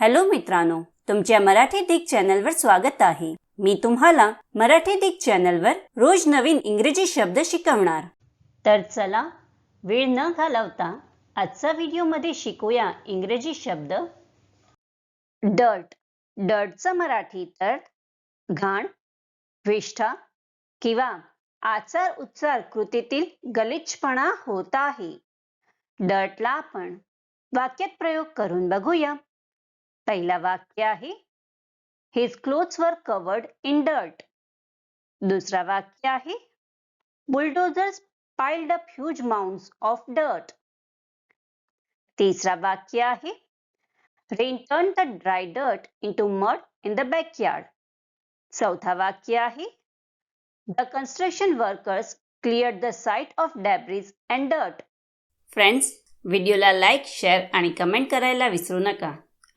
Hello मित्रांनो तुमच्या मराठी दिग चॅनलवर स्वागत आहे. मी तुम्हाला मराठी दिग चॅनलवर रोज नवीन इंग्रजी शब्द शिकवणार. तर चला वेळ न घालवता आजचा व्हिडिओमध्ये शिकूया इंग्रजी शब्द. डर्ट डर्टचं मराठी तर घाण विष्ठा किंवा आचार उच्चार कृतीतील गलिच्छपणा होत आहे. डर्टला आपण वाक्यात प्रयोग करून बघूया. पहिला वाक्य आहे his clothes were covered in dirt दुसरं वाक्य आहे bulldozers piled up huge mounts of dirt तिसरा वाक्य आहे rain turn the dry dirt into mud in the backyard चौथा वाक्य आहे the construction workers clear the site of debris and dirt friends व्हिडिओला लाईक शेअर आणि कमेंट करायला विसरू नका